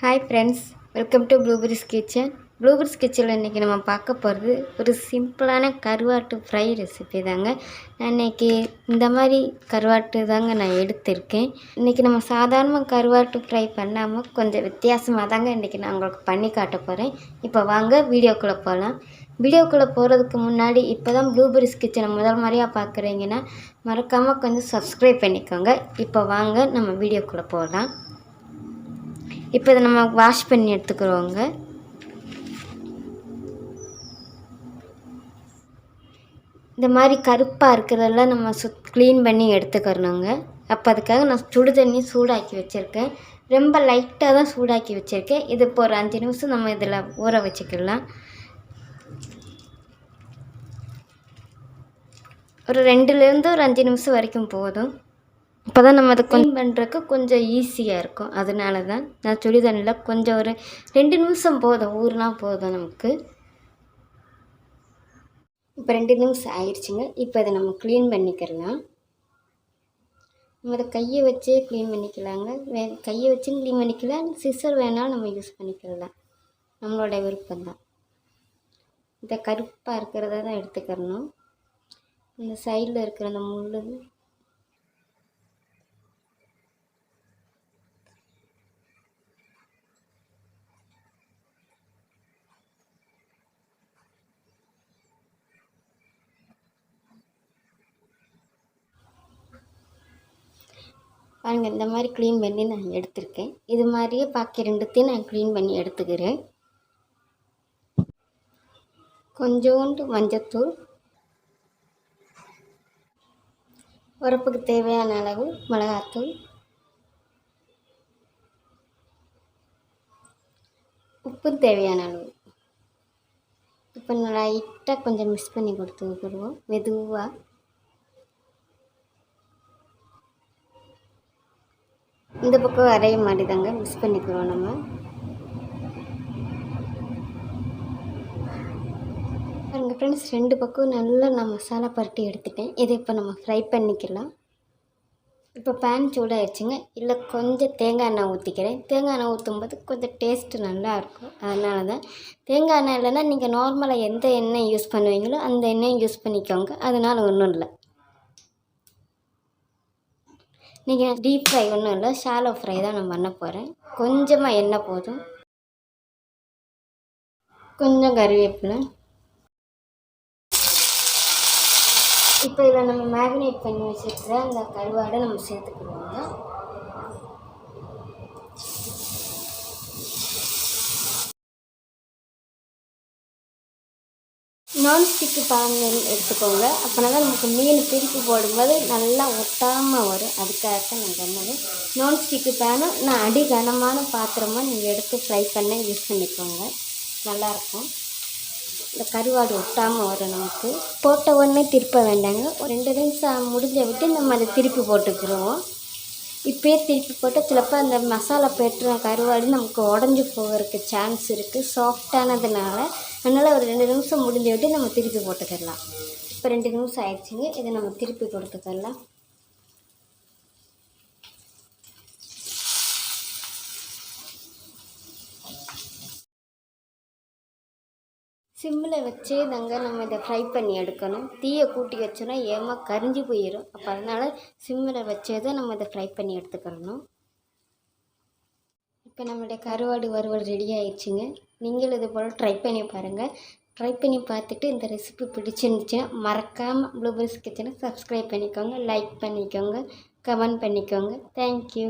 Hi friends welcome to blueberries kitchen blueberries கிச்சனில் இன்றைக்கி நம்ம பார்க்க போகிறது ஒரு சிம்பிளான கருவாட்டு ஃப்ரை ரெசிபி தாங்க. நான் இன்றைக்கி இந்த மாதிரி கருவாட்டு தாங்க நான் எடுத்திருக்கேன். இன்றைக்கி நம்ம சாதாரணமாக கருவாட்டு ஃப்ரை பண்ணாமல் கொஞ்சம் வித்தியாசமாக தாங்க இன்றைக்கி நான் உங்களுக்கு பண்ணி காட்ட போகிறேன் இப்போ வாங்க வீடியோக்குள்ளே போகலாம் வீடியோக்குள்ளே போகிறதுக்கு முன்னாடி இப்போ தான் ப்ளூபெரிஸ் கிச்சனை முதல் முறையாக பார்க்குறீங்கன்னா மறக்காமல் கொஞ்சம் சப்ஸ்கிரைப் பண்ணிக்கோங்க. இப்போ வாங்க நம்ம வீடியோக்குள்ளே போகலாம் இப்போ இதை நம்ம வாஷ் பண்ணி எடுத்துக்கிறோங்க. இந்த மாதிரி கருப்பாக இருக்கிறதெல்லாம் நம்ம சுத் க்ளீன் பண்ணி எடுத்துக்கிறணுங்க. அப்போ அதுக்காக நான் சுடு தண்ணி சூடாக்கி வச்சுருக்கேன். ரொம்ப லைட்டாக தான் சூடாக்கி வச்சுருக்கேன். இது இப்போ ஒரு அஞ்சு நிமிஷம் நம்ம இதில் ஊற வச்சுக்கலாம். ஒரு ரெண்டுலேருந்து ஒரு அஞ்சு நிமிஷம் வரைக்கும் போதும். இப்போ தான் நம்ம அதை க்ளீன் பண்ணுறதுக்கு கொஞ்சம் ஈஸியாக இருக்கும். அதனால தான் நான் சுடி தண்ணியில் கொஞ்சம் ஒரு ரெண்டு நிமிஷம் போதும் ஊறுனா போதும் நமக்கு. இப்போ ரெண்டு நிமிஷம் ஆயிடுச்சுங்க இப்போ இதை நம்ம க்ளீன் பண்ணிக்கிறலாம். நம்ம அதை கையை வச்சே க்ளீன் பண்ணிக்கலாங்க. வே கையை வச்சும் க்ளீன் பண்ணிக்கலாம். சிசர் வேணாலும் நம்ம யூஸ் பண்ணிக்கலாம். நம்மளோட விருப்பம் தான் இந்த கருப்பாக இருக்கிறத தான் எடுத்துக்கிறணும். இந்த சைடில் இருக்கிற அந்த முள்ளு பாருங்கள் இந்த மாதிரி க்ளீன் பண்ணி நான் எடுத்திருக்கேன். இது மாதிரியே பாக்கி ரெண்டுத்தையும் நான் க்ளீன் பண்ணி எடுத்துக்கிறேன். கொஞ்சோண்டு மஞ்சத்தூள். உரப்புக்கு தேவையான அளவு மிளகாத்தூள். உப்பு தேவையான அளவு. இப்போ லைட்டாக கொஞ்சம் மிக்ஸ் பண்ணி கொடுத்துக்கிடுவோம் மெதுவாக இந்த பக்கம் அரைய மாட்டிதாங்க. மிக்ஸ் பண்ணிக்கிறோம் நம்ம. பாருங்க ஃப்ரெண்ட்ஸ் ரெண்டு பக்கம் நல்லா நான் மசாலா பரட்டி எடுத்துட்டேன். இதை இப்போ நம்ம ஃப்ரை பண்ணிக்கலாம். இப்போ பேன் சூடாகிடுச்சுங்க இல்லை கொஞ்சம் தேங்காய் எண்ணெய் ஊற்றிக்கிறேன் தேங்காய் எண்ணெய் ஊற்றும்போது கொஞ்சம் டேஸ்ட்டு நல்லாயிருக்கும் அதனால தான் தேங்காய் எண்ணெய் இல்லைன்னா நீங்கள் நார்மலாக எந்த எண்ணெய் யூஸ் பண்ணுவீங்களோ அந்த எண்ணெயை யூஸ் பண்ணிக்கோங்க. அதனால் ஒன்றும் இல்லை. நீங்கள் டீப் ஃப்ரை ஒன்றும் இல்லை ஷாலோ ஃப்ரை தான் நான் பண்ண போகிறேன் கொஞ்சமாக எண்ணெய் போதும். கொஞ்சம் கருவேப்பிலை. இப்போ இதில் நம்ம மேக்னேட் பண்ணி வச்சுருக்கிற அந்த கருவாடை நம்ம சேர்த்துக்குவோங்க நான்ஸ்டிக்கு பேன் எடுத்துக்கோங்க. அப்போனா தான் நமக்கு மீன் திருப்பி போடும்போது நல்லா ஒட்டாமல் வரும். அதுக்காக நான் சொன்னது நான்ஸ்டிக்கு பேனும் நான் அடி கனமான பாத்திரமாக நீங்கள் எடுத்து ஃப்ரை பண்ண யூஸ் பண்ணிக்கோங்க. நல்லாயிருக்கும் இந்த கருவாடு ஒட்டாமல் வரும் நமக்கு. போட்ட உடனே திருப்ப வேண்டாங்க. ஒரு ரெண்டு நிமிஷம் முடிஞ்ச விட்டு நம்ம அதை திருப்பி போட்டுக்கிறோம் இப்போயே திருப்பி போட்டால் சிலப்போ அந்த மசாலா பெற்ற கருவாடு நமக்கு உடஞ்சி போகிறதுக்கு சான்ஸ் இருக்குது சாஃப்டானதுனால அதனால் ஒரு ரெண்டு நிமிஷம் முடிஞ்சு விட்டு நம்ம திருப்பி போட்டுக்கிடலாம் இப்போ ரெண்டு நிமிஷம் ஆயிடுச்சுங்க. இதை நம்ம திருப்பி கொடுத்துக்கலாம் சிம்மில் வச்சே தாங்க நம்ம இதை ஃப்ரை பண்ணி எடுக்கணும். தீயை கூட்டி வச்சோன்னா ஏமா கரிஞ்சு போயிடும் அப்போ அதனால் சிம்மில் வச்சே தான் நம்ம இதை ஃப்ரை பண்ணி எடுத்துக்கிறணும். இப்போ நம்மளுடைய கருவாடு வறுவல் ரெடி ஆயிடுச்சுங்க. நீங்களும் இது போல் ட்ரை பண்ணி பாருங்கள் ட்ரை பண்ணி பார்த்துட்டு இந்த ரெசிபி பிடிச்சிருந்துச்சுன்னா மறக்காமல் ப்ளூபெரிஸ் கிச்சனை சப்ஸ்கிரைப் பண்ணிக்கோங்க லைக் பண்ணிக்கோங்க கமெண்ட் பண்ணிக்கோங்க. தேங்க்யூ